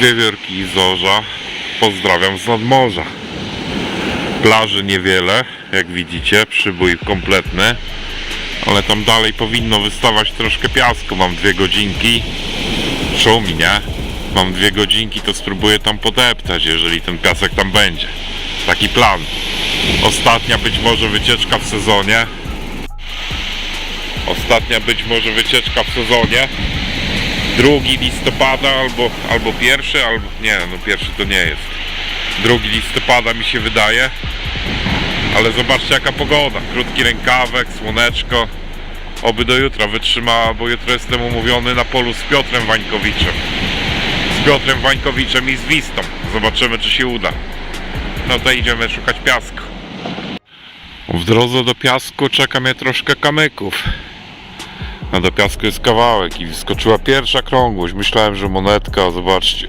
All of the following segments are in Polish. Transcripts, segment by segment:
Wiewiórki i Zorza. Pozdrawiam z nadmorza. Plaży niewiele, jak widzicie, przybój kompletny. Ale tam dalej powinno wystawać troszkę piasku. Mam dwie godzinki. Szumi, nie? Mam dwie godzinki, to spróbuję tam podeptać, jeżeli ten piasek tam będzie. Taki plan. Ostatnia być może wycieczka w sezonie. Ostatnia być może wycieczka w sezonie. Drugi listopada albo, albo pierwszy, albo nie, no pierwszy to nie jest. Drugi listopada mi się wydaje. Ale zobaczcie jaka pogoda. Krótki rękawek, słoneczko. Oby do jutra wytrzymała, bo jutro jestem umówiony na polu z Piotrem Wańkowiczem. Z Piotrem Wańkowiczem i z Wistą. Zobaczymy czy się uda. No to idziemy szukać piasku. W drodze do piasku czeka mnie troszkę kamyków. A do piasku jest kawałek i wyskoczyła pierwsza krągłość. Myślałem, że monetka, zobaczcie.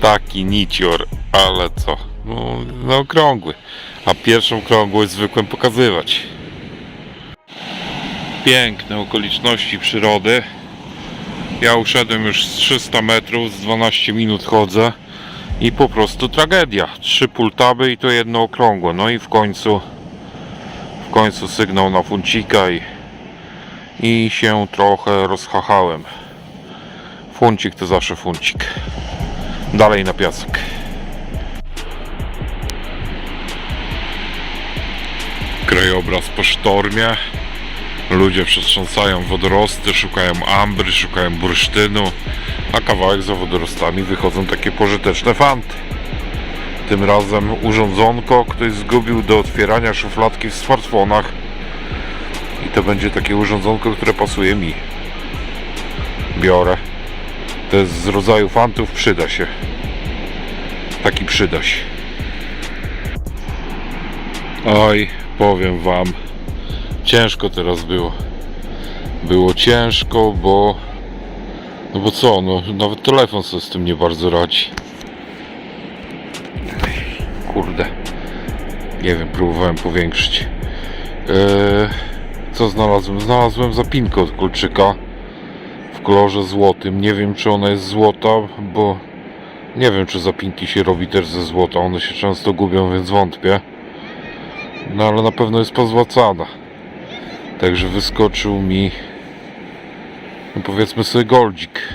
Taki nicior, ale co? No, no okrągły. A pierwszą krągłość zwykłem pokazywać. Piękne okoliczności przyrody. Ja uszedłem już z 300 metrów, z 12 minut chodzę i po prostu tragedia. Trzy pultaby i to jedno okrągłe. No i w końcu w końcu sygnał na funcika i, i się trochę rozchachałem. Funcik to zawsze funcik. Dalej na piasek. Krajobraz po sztormie. Ludzie przetrząsają wodorosty, szukają ambry, szukają bursztynu, a kawałek za wodorostami wychodzą takie pożyteczne fanty. Tym razem urządzonko ktoś zgubił do otwierania szufladki w smartfonach. To będzie takie urządzonko, które pasuje mi. Biorę. To jest z rodzaju fantów, przyda się. Taki przyda się. Oj, powiem wam. Ciężko teraz było. Było ciężko, bo... No bo co, no nawet telefon sobie z tym nie bardzo radzi. Kurde. Nie wiem, próbowałem powiększyć. Eee, co znalazłem? Znalazłem zapinkę od kolczyka w kolorze złotym. Nie wiem, czy ona jest złota, bo nie wiem, czy zapinki się robi też ze złota. One się często gubią, więc wątpię. No ale na pewno jest pozłacana. Także wyskoczył mi, no powiedzmy sobie, goldzik.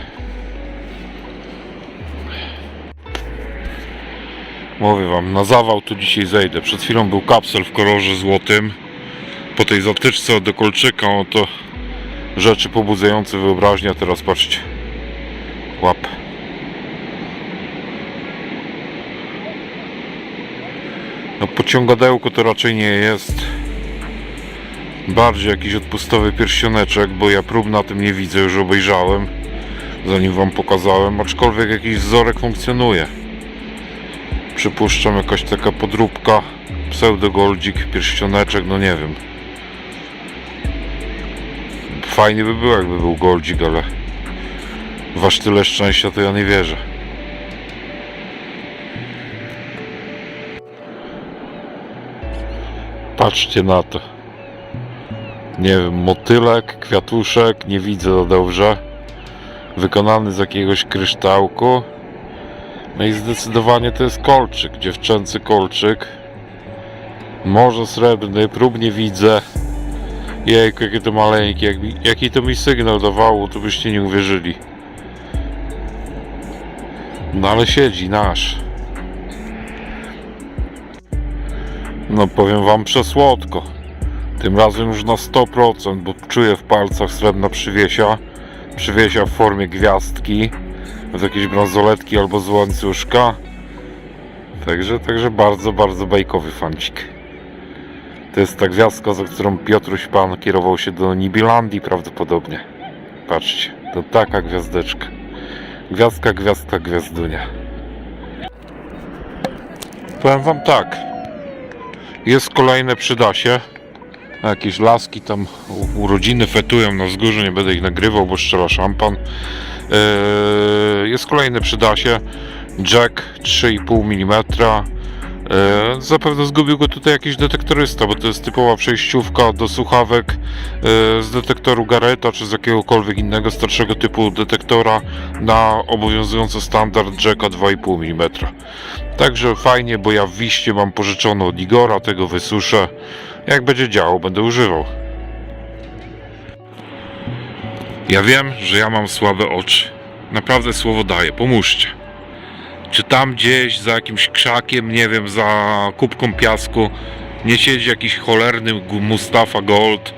Mówię wam, na zawał tu dzisiaj zejdę. Przed chwilą był kapsel w kolorze złotym. Po tej zatyczce od Dekolczyka, no to rzeczy pobudzające wyobraźnię. a Teraz patrzcie. Łap. No pociągadełko to raczej nie jest. Bardziej jakiś odpustowy pierścioneczek, bo ja prób na tym nie widzę, już obejrzałem. Zanim wam pokazałem, aczkolwiek jakiś wzorek funkcjonuje przypuszczam jakaś taka podróbka pseudogoldzik, pierścioneczek, no nie wiem fajnie by było jakby był goldzik, ale wasz tyle szczęścia to ja nie wierzę patrzcie na to nie wiem, motylek, kwiatuszek, nie widzę dobrze wykonany z jakiegoś kryształku no i zdecydowanie to jest kolczyk, dziewczęcy kolczyk. Może srebrny, prób nie widzę. Jejku, jakie to maleńkie. Jak jaki to mi sygnał dawało, to byście nie uwierzyli. No ale siedzi nasz. No powiem wam przesłodko. Tym razem już na 100%, bo czuję w palcach srebrna przywiesia. Przywiesia w formie gwiazdki z jakiejś bransoletki albo z łańcuszka. Także, także bardzo, bardzo bajkowy fancik. To jest ta gwiazdka, za którą Piotruś Pan kierował się do Nibilandii prawdopodobnie. Patrzcie, to taka gwiazdeczka. Gwiazdka, gwiazdka, gwiazdunia. Powiem wam tak. Jest kolejne przydasie. Jakieś laski tam urodziny fetują na wzgórzu, nie będę ich nagrywał, bo strzela szampan. Yy, jest kolejny przydasie Jack 3,5 mm E, zapewne zgubił go tutaj jakiś detektorysta, bo to jest typowa przejściówka do słuchawek e, z detektoru Gareta czy z jakiegokolwiek innego starszego typu detektora na obowiązujący standard jacka 2,5 mm. Także fajnie, bo ja w Wiście mam pożyczone od Igora, tego wysuszę. Jak będzie działał, będę używał. Ja wiem, że ja mam słabe oczy. Naprawdę słowo daję, pomóżcie. Czy tam gdzieś za jakimś krzakiem, nie wiem, za kubką piasku nie siedzi jakiś cholerny Mustafa Gold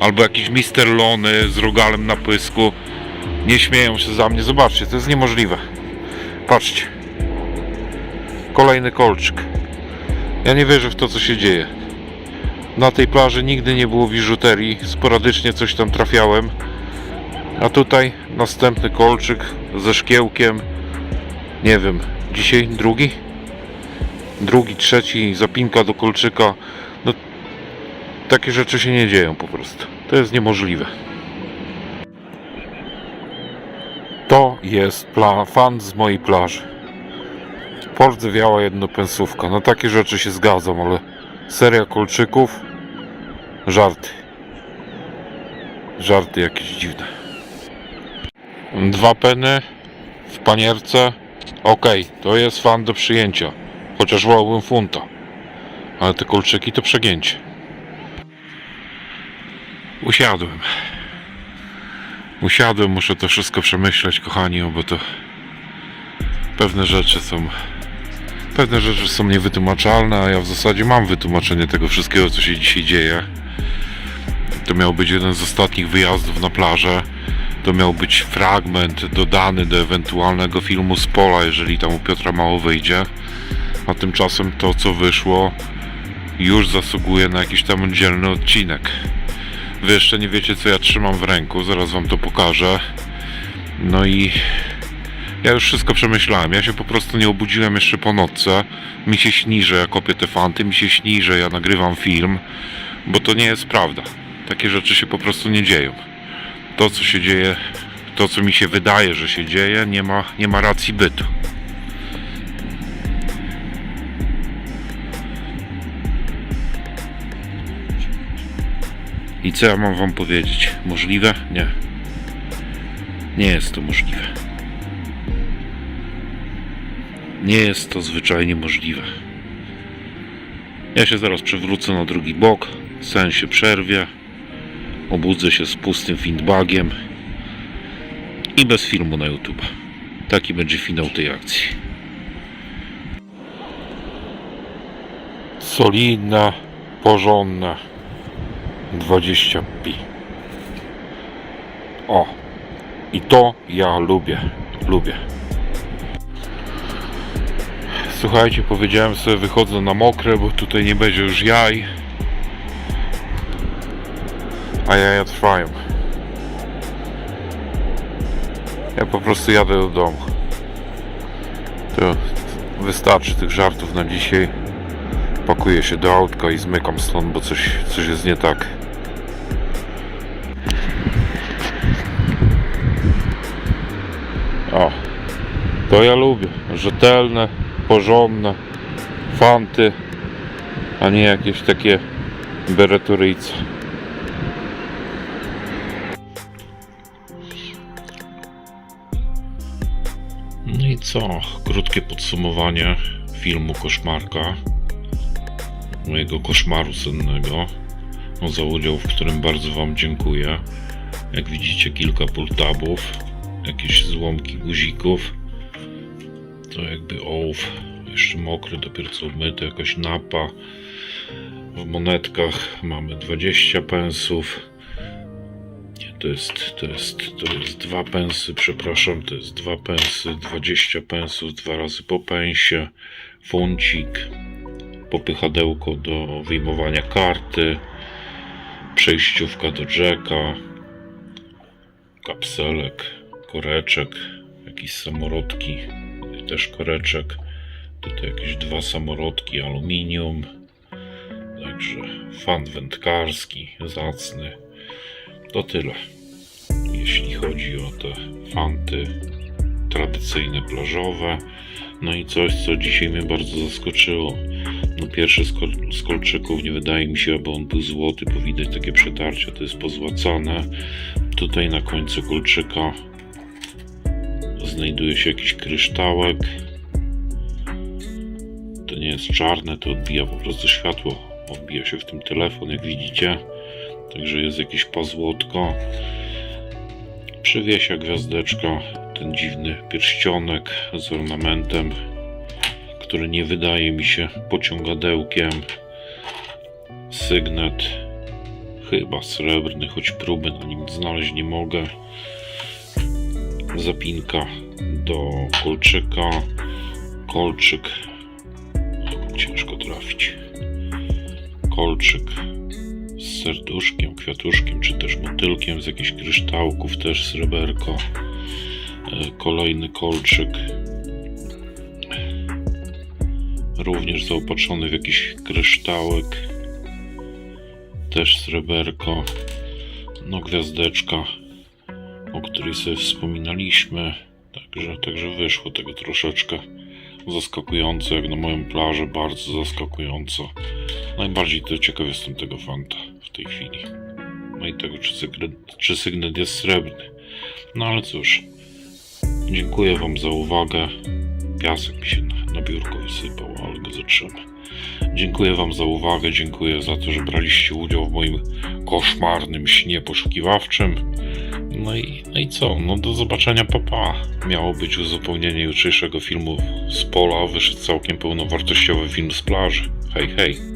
albo jakiś Mister Lony z rogalem na pysku. Nie śmieją się za mnie. Zobaczcie, to jest niemożliwe. Patrzcie. Kolejny kolczyk. Ja nie wierzę w to, co się dzieje. Na tej plaży nigdy nie było biżuterii. Sporadycznie coś tam trafiałem. A tutaj następny kolczyk ze szkiełkiem. Nie wiem, dzisiaj drugi? Drugi, trzeci, zapinka do kolczyka. No, takie rzeczy się nie dzieją po prostu. To jest niemożliwe. To jest fan z mojej plaży. Pordzewiała jednopensówka. No takie rzeczy się zgadzam, ale seria kolczyków. Żarty. Żarty jakieś dziwne. Dwa peny w panierce. Okej, to jest fan do przyjęcia. Chociaż wolałbym funta. Ale te kolczyki to przegięcie. Usiadłem. Usiadłem, muszę to wszystko przemyśleć, kochani, bo to pewne rzeczy są. Pewne rzeczy są niewytłumaczalne, a ja w zasadzie mam wytłumaczenie tego wszystkiego, co się dzisiaj dzieje. To miał być jeden z ostatnich wyjazdów na plażę. To miał być fragment dodany do ewentualnego filmu z pola, jeżeli tam u Piotra mało wyjdzie. A tymczasem to, co wyszło, już zasługuje na jakiś tam oddzielny odcinek. Wy jeszcze nie wiecie, co ja trzymam w ręku, zaraz wam to pokażę. No i ja już wszystko przemyślałem. Ja się po prostu nie obudziłem jeszcze po nocce. Mi się śni, że ja kopię te fanty, mi się śni, że ja nagrywam film, bo to nie jest prawda. Takie rzeczy się po prostu nie dzieją. To, co się dzieje, to, co mi się wydaje, że się dzieje, nie ma, nie ma racji bytu. I co ja mam wam powiedzieć? Możliwe? Nie. Nie jest to możliwe. Nie jest to zwyczajnie możliwe. Ja się zaraz przewrócę na drugi bok, sen się przerwie, obudzę się z pustym feedbagiem i bez filmu na YouTube. Taki będzie finał tej akcji. Solidna, porządna 20 pi. O, i to ja lubię, lubię. Słuchajcie, powiedziałem sobie, wychodzę na mokre, bo tutaj nie będzie już jaj. A jaja trwają. Ja po prostu jadę do domu. To wystarczy tych żartów na dzisiaj. Pakuję się do autka i zmykam stąd, bo coś, coś jest nie tak. O, to ja lubię. Rzetelne, porządne, fanty, a nie jakieś takie bereturyjce. No i co? Krótkie podsumowanie filmu Koszmarka. Mojego koszmaru sennego. No, za udział, w którym bardzo Wam dziękuję. Jak widzicie, kilka pultabów, jakieś złomki guzików. To jakby ołów, jeszcze mokry, dopiero co umyty, jakaś napa. W monetkach mamy 20 pensów. To jest, to jest, to jest dwa pensy, przepraszam, to jest dwa pensy, 20 pensów, dwa razy po pensie, funcik, popychadełko do wyjmowania karty, przejściówka do Jacka, kapselek, koreczek, jakieś samorodki, też koreczek, tutaj jakieś dwa samorodki, aluminium, także fan wędkarski, zacny. To tyle, jeśli chodzi o te fanty tradycyjne plażowe. No i coś, co dzisiaj mnie bardzo zaskoczyło. No pierwszy z, kol- z kolczyków nie wydaje mi się, bo on był złoty, bo widać takie przetarcia, to jest pozłacane. Tutaj na końcu kolczyka znajduje się jakiś kryształek. To nie jest czarne, to odbija po prostu światło. Odbija się w tym telefon, jak widzicie. Także jest jakieś pozłotko. Przywiesia gwiazdeczka, ten dziwny pierścionek z ornamentem, który nie wydaje mi się pociągadełkiem. Sygnet, chyba srebrny, choć próby na nim znaleźć nie mogę. Zapinka do kolczyka, kolczyk, ciężko trafić. Kolczyk z serduszkiem, kwiatuszkiem, czy też motylkiem z jakichś kryształków, też sreberko. E, Kolejny kolczyk. Również zaopatrzony w jakiś kryształek. Też sreberko. No gwiazdeczka, o której sobie wspominaliśmy. Także, także wyszło tego troszeczkę zaskakująco, jak na moją plażę, bardzo zaskakująco. Najbardziej to ciekaw jestem tego fanta w tej chwili. No i tego, czy sygnet, czy sygnet jest srebrny. No ale cóż, dziękuję Wam za uwagę. Piasek mi się na, na biurko wysypał, ale go zatrzymam. Dziękuję Wam za uwagę, dziękuję za to, że braliście udział w moim koszmarnym śnie poszukiwawczym. No i, no i co? No do zobaczenia papa. Miało być uzupełnienie jutrzejszego filmu z pola, wyszedł całkiem pełnowartościowy film z plaży. Hej, hej.